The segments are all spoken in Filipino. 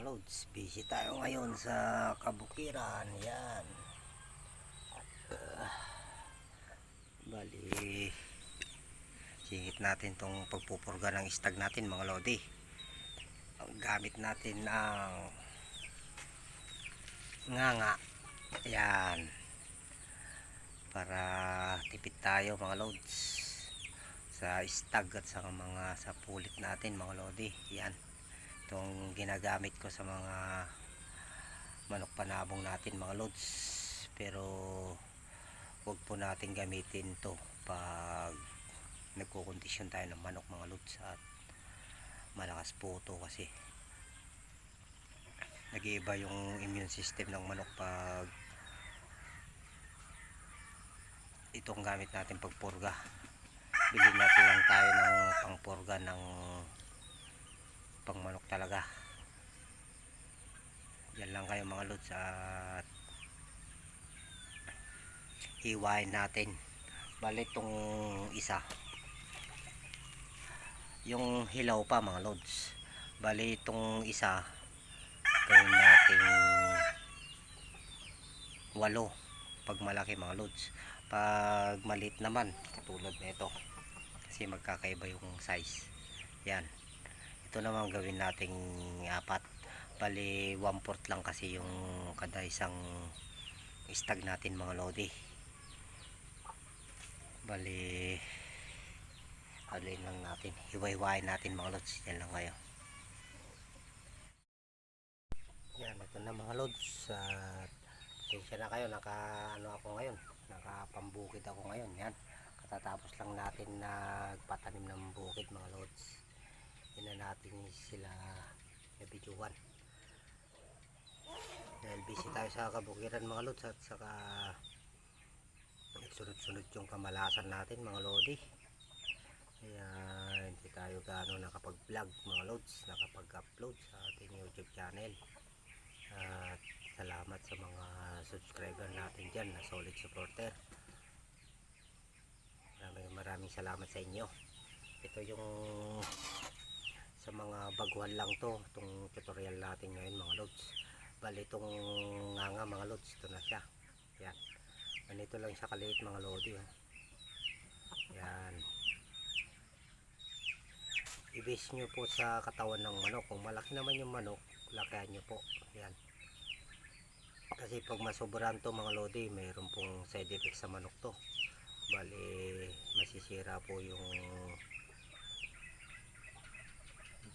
mga loads. Busy tayo ngayon sa kabukiran. Yan. Ah, bali, singit natin tong pagpupurga ng istag natin mga lodi. Ang gamit natin ang nganga. Yan. Para tipid tayo mga loads sa istag at sa mga sa pulit natin mga lodi. Yan itong ginagamit ko sa mga manok panabong natin mga loads pero huwag po natin gamitin to pag nagkukondisyon tayo ng manok mga loads at malakas po to kasi nag-iiba yung immune system ng manok pag itong gamit natin pagpurga. Bilhin natin lang tayo ng pangpurga ng pangmanok talaga. Yan lang kayo mga lods at hiwain natin. Bali itong isa. Yung hilaw pa mga lods. Bali itong isa gawin natin walo pag malaki mga lods. Pag maliit naman katulad nito. Kasi magkakaiba yung size. Yan ito naman gawin nating apat. Bali 1 fourth lang kasi yung kada isang istag natin mga lodi. Bali alin lang natin. Hiwa-hiwain natin mga lods. Yan lang kayo yan ito na mga lods. At pasensya na kayo. Naka ano ako ngayon? Nakapambukid ako ngayon. Yan. Katatapos lang natin nagpatanim ng bukid mga lods yun na natin sila nabidyohan. Dahil busy tayo sa kabukiran mga lods at saka nagsunod-sunod yung kamalasan natin mga lodi. Kaya hindi tayo gaano nakapag vlog mga lods nakapag-upload sa ating youtube channel. At salamat sa mga subscriber natin dyan na solid supporter. Maraming maraming salamat sa inyo. Ito yung sa mga baguhan lang to itong tutorial natin ngayon mga lods. Bali itong nga nga mga lods ito na siya. Yan. Ganito lang siya kaliit mga lodi oh. yan. I-base nyo po sa katawan ng manok. Kung malaki naman yung manok lakihan nyo po. Yan. Kasi pag masobran to mga lodi mayroon pong side effect sa manok to. Bali masisira po yung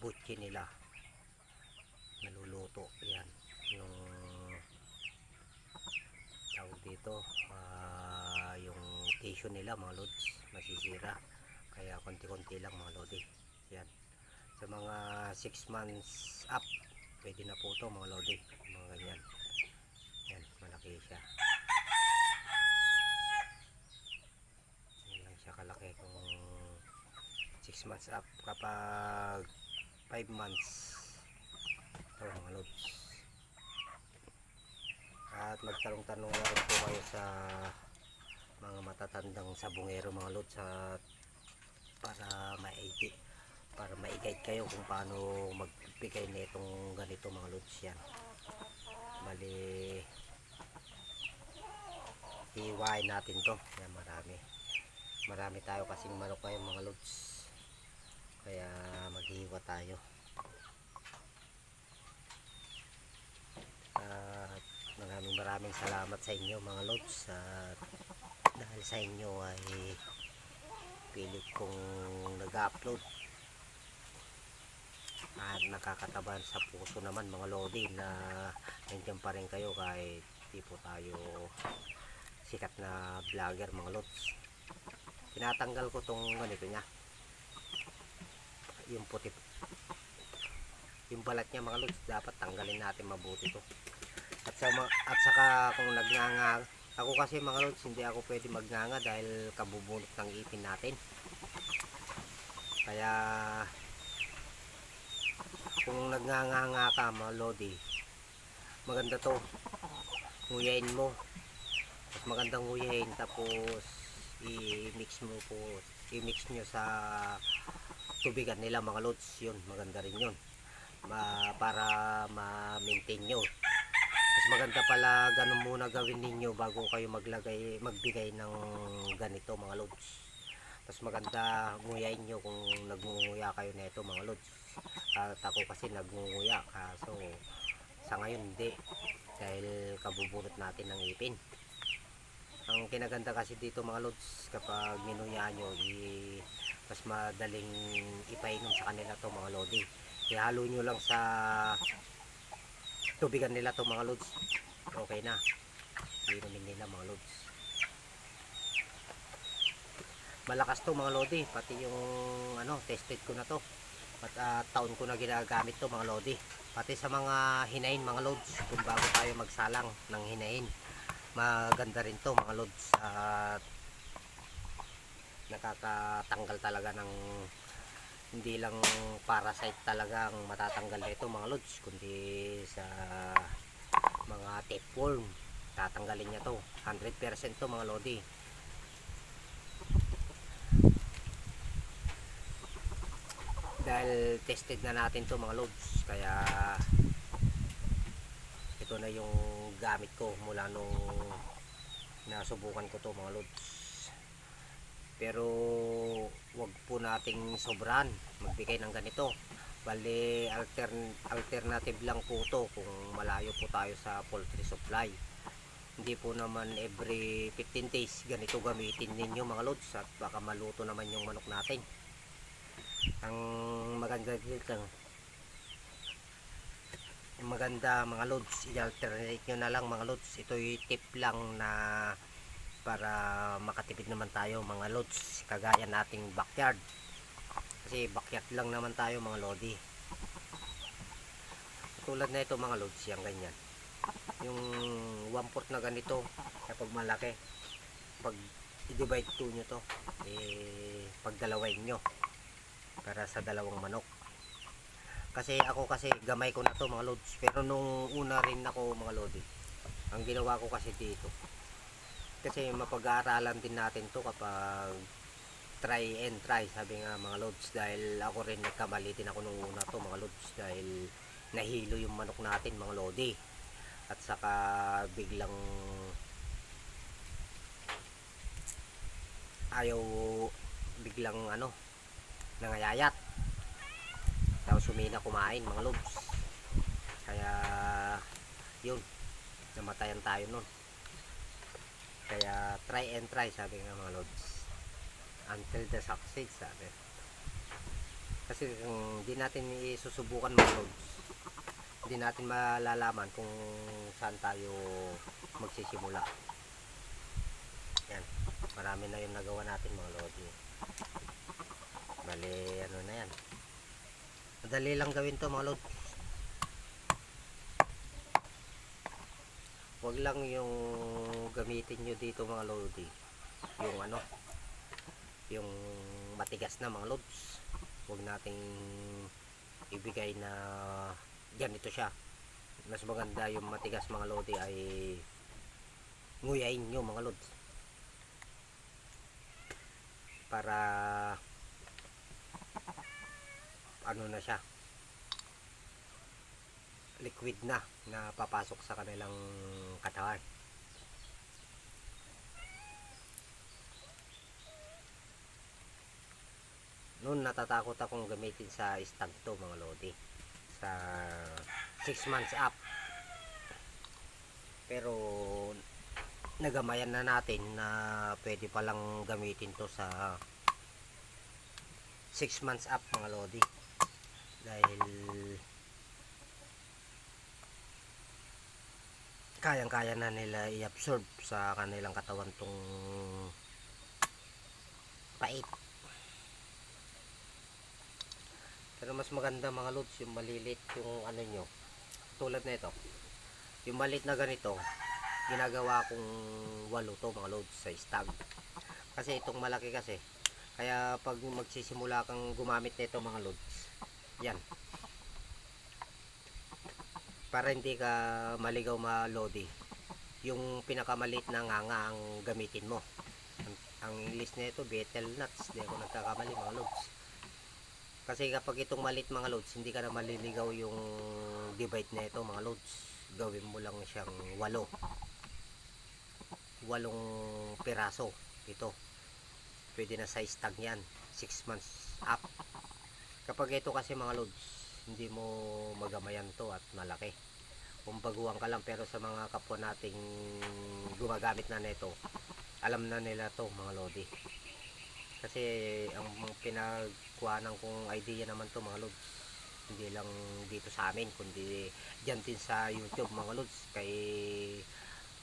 butchi nila. Naluluto yan. Yung tawag dito ah, yung tissue nila mga lods masisira. Kaya konti-konti lang mga lodi. Yan. Sa mga 6 months up pwede na po to mga lodi. Mga ganyan. Yan malaki siya. Yan lang siya kalaki kung 6 months up. Kapag 5 months. Ito mga lods. At magtanong-tanong na rin po kayo sa mga matatandang sabungero mga lods at para maigi para maigay kayo kung paano magbigay nitong ganito mga lods yan. Bali hiwain natin to. Yan marami. Marami tayo kasing manok ngayon mga lods kaya maghihiwa tayo. At maraming maraming salamat sa inyo mga lods. At dahil sa inyo ay pilit kong nag-upload. At nakakataban sa puso naman mga lodi na nandiyan pa rin kayo kahit di po tayo sikat na vlogger mga lods. Tinatanggal ko tong ganito niya yung puti. Yung balat niya mga lods dapat tanggalin natin mabuti to. At, sa, at saka kung nagnanga ako kasi mga lods hindi ako pwede magnanga dahil kabubunot ng ipin natin. Kaya kung nagnanganga ka mga lodi maganda to. Nguyain mo. Mas magandang nguyain tapos i-mix mo po i-mix nyo sa tubigan nila mga lods yun maganda rin yun Ma, para ma i-maintain nyo. Mas maganda pala ganun muna gawin ninyo bago kayo maglagay, magbigay ng ganito mga lods. Mas maganda nguyain nyo kung nagngunguya kayo nito mga lods. At ako kasi nagngunguya kaso sa ngayon hindi dahil kabubunot natin ng ipin. Ang kinaganda kasi dito mga lods kapag minuyaan nyo i mas madaling ipainom sa kanila to mga lodi. Ihalo nyo lang sa tubigan nila to mga lods. Okay na. Inumin nila mga lods. Malakas to mga lodi. Pati yung ano, tested ko na to. At ah, taon ko na ginagamit to mga lodi. Pati sa mga hinain mga lods. Kung bago tayo magsalang ng hinain. Maganda rin to mga lods. At nakakatanggal talaga ng hindi lang parasite talaga ang matatanggal nito mga lods kundi sa mga tapeworm. Tatanggalin niya to. 100% to mga lodi. Dahil tested na natin to mga lods. Kaya ito na yung gamit ko mula nung nasubukan ko to mga lods. Pero wag po nating sobran magbigay ng ganito. Bali altern alternative lang po to kung malayo po tayo sa poultry supply. Hindi po naman every 15 days ganito gamitin ninyo mga lods at baka maluto naman yung manok natin. Ang maganda dito maganda mga lods. I-alternate nyo na lang mga lods. Ito yung tip lang na para makatipid naman tayo mga lods kagaya nating backyard. Kasi backyard lang naman tayo mga lodi. Tulad na ito mga lods yung ganyan. Yung one fourth na ganito kapag malaki pag i-divide to nyo to eh pagdalawain nyo para sa dalawang manok kasi ako kasi gamay ko na to mga lods. Pero nung una rin ako mga lodi ang ginawa ko kasi dito. Kasi mapag-aaralan din natin to kapag try and try sabi nga mga lods. Dahil ako rin nagkamali din ako nung una to mga lods. Dahil nahilo yung manok natin mga lodi. At saka biglang ayaw biglang ano nangayayat tapos humina kumain mga lods. Kaya yun. Namatayan tayo nun. Kaya try and try sabi nga mga lods. Until the succeed sabi. Kasi kung di natin isusubukan mga lods hindi natin malalaman kung saan tayo magsisimula. Yan. Marami na yung nagawa natin mga lodi bali ano na yan madali lang gawin to mga lods wag lang yung gamitin nyo dito mga lodi yung ano yung matigas na mga lods wag nating ibigay na ganito siya. Mas maganda yung matigas mga lodi ay nguyain nyo mga lods para ano na siya liquid na na papasok sa kanilang katawan. Noon natatakot akong gamitin sa stag to mga lodi. Sa 6 months up. Pero nagamayan na natin na pwede palang gamitin to sa 6 months up mga lodi dahil kayang kaya na nila i-absorb sa kanilang katawan tong pait. Pero mas maganda mga lods yung malilit yung ano nyo. Tulad na ito. Yung maliit na ganito ginagawa kong walo to mga loads sa stag. Kasi itong malaki kasi kaya pag magsisimula kang gumamit nito mga loads yan. Para hindi ka maligaw malodi yung pinakamaliit na nganga ang gamitin mo. Ang, ang English nito betel nuts di ako nagkakamali mga loads kasi kapag itong malit mga loads hindi ka na maliligaw yung pag-divide na ito mga loads gawin mo lang siyang walo. Walong piraso ito. Pwede na size tag yan. 6 months up kapag ito kasi mga loads hindi mo magamayan to at malaki. Kung baguhan ka lang pero sa mga kapwa nating gumagamit na nito alam na nila to mga lodi. Kasi ang pinagkuhanan kong idea naman to mga lods hindi lang dito sa amin kundi dyan din sa youtube mga lods kay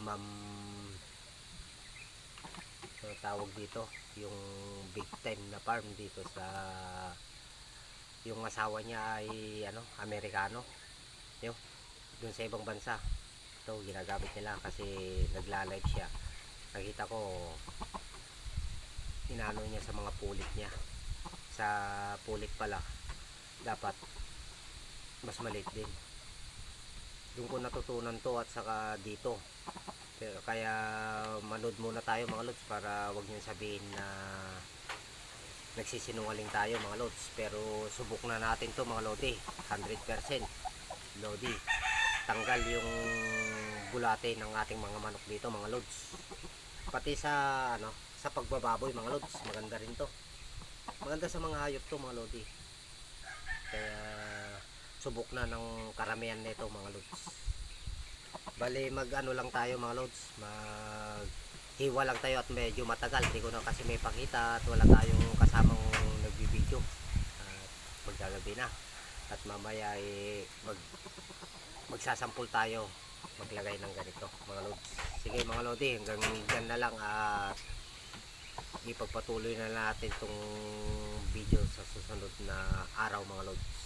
ma'am tawag dito? Yung big time na farm dito sa yung asawa niya ay ano Amerikano. Yun. Dun sa ibang bansa. Ito ginagamit nila kasi nagla-live siya. Nakita ko inano niya sa mga pulit niya. Sa pulit pala dapat mas maliit din. Doon ko natutunan to at saka dito. Pero kaya manood muna tayo mga lods para wag niyo sabihin na nagsisinungaling tayo mga lods. Pero subok na natin to mga lodi 100% lodi tanggal yung bulate ng ating mga manok dito mga lods. Pati sa ano sa pagbababoy mga lods maganda rin to. Maganda sa mga hayop to mga lodi. Kaya subok na ng karamihan nito mga lods. Bali mag ano lang tayo mga lods. Mag hiwa lang tayo at medyo matagal. Hindi ko na kasi may pakita at wala tayong kasamang nagbibideo. At magdagabi na. At mamaya eh, mag magsasampol tayo. Maglagay ng ganito mga lods sige mga lodi hanggang dyan na lang. At ipagpatuloy na natin tong video sa susunod na araw mga lods